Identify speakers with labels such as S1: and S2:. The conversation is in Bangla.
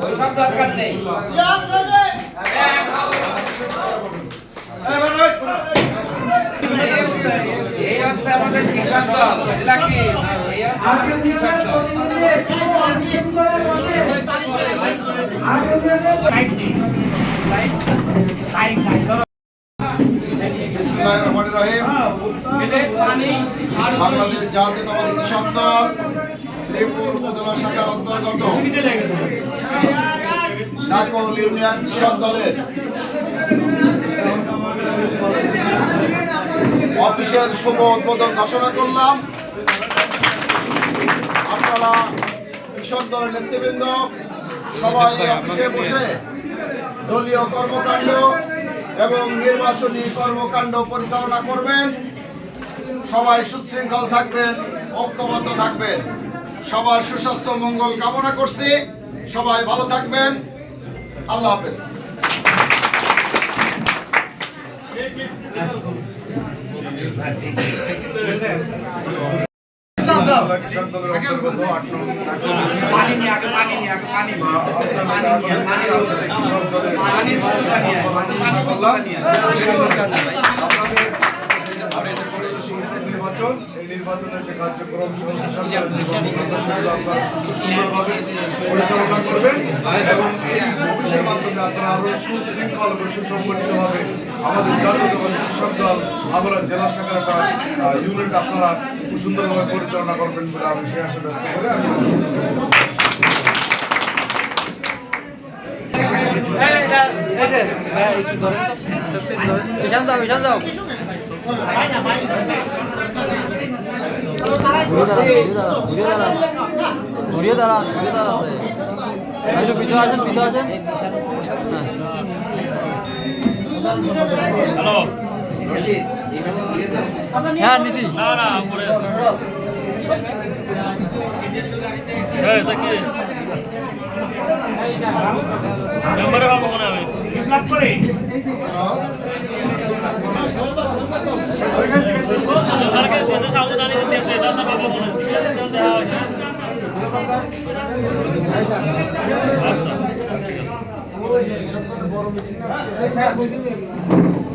S1: ওইসব দরকার নেই এই হচ্ছে আমাদের কৃষক দল বুঝলা কি?
S2: বাংলাদেশ জাতীয়তাবাদী কৃষক দল শ্রীপুর উপজেলা শাখার অন্তর্গত ডাকল ইউনিয়ন কৃষক দলের অফিসের শুভ উদ্বোধন ঘোষণা করলাম। আপনারা কৃষক দলের নেতৃবৃন্দ সবাই অফিসে বসে দলীয় কর্মকাণ্ড এবং নির্বাচনী কর্মকাণ্ড পরিচালনা করবেন। সবাই সুশৃঙ্খল থাকবেন ঐক্যবদ্ধ থাকবেন। সবার সুস্বাস্থ্য মঙ্গল কামনা করছি। সবাই ভালো থাকবেন। আল্লাহ হাফেজ।
S3: নির্বাচন এই নির্বাচনের যে কার্যক্রম সুন্দরভাবে পরিচালনা করবেন এবং এই অফিসের মাধ্যমে আপনারা আরও সুশৃঙ্খল এবং সুসংগঠিতভাবে আমাদের জাতীয় কৃষক দল আমরা জেলা শাখার ইউনিট আপনারা সুন্দরভাবে পরিচালনা করবেন বলে আমি সেই আশা ব্যক্ত করে। আমি
S4: ঘুরিয়ে দাঁড়ান ঘুরিয়ে দাঁড়াতে পিছু আসেন পিছু আসেন হ্যাঁ নিচি
S2: তোমার সভাপতি একটু খাওয়াই না আমি
S5: করা হয়। আছে বিড়ি খেলো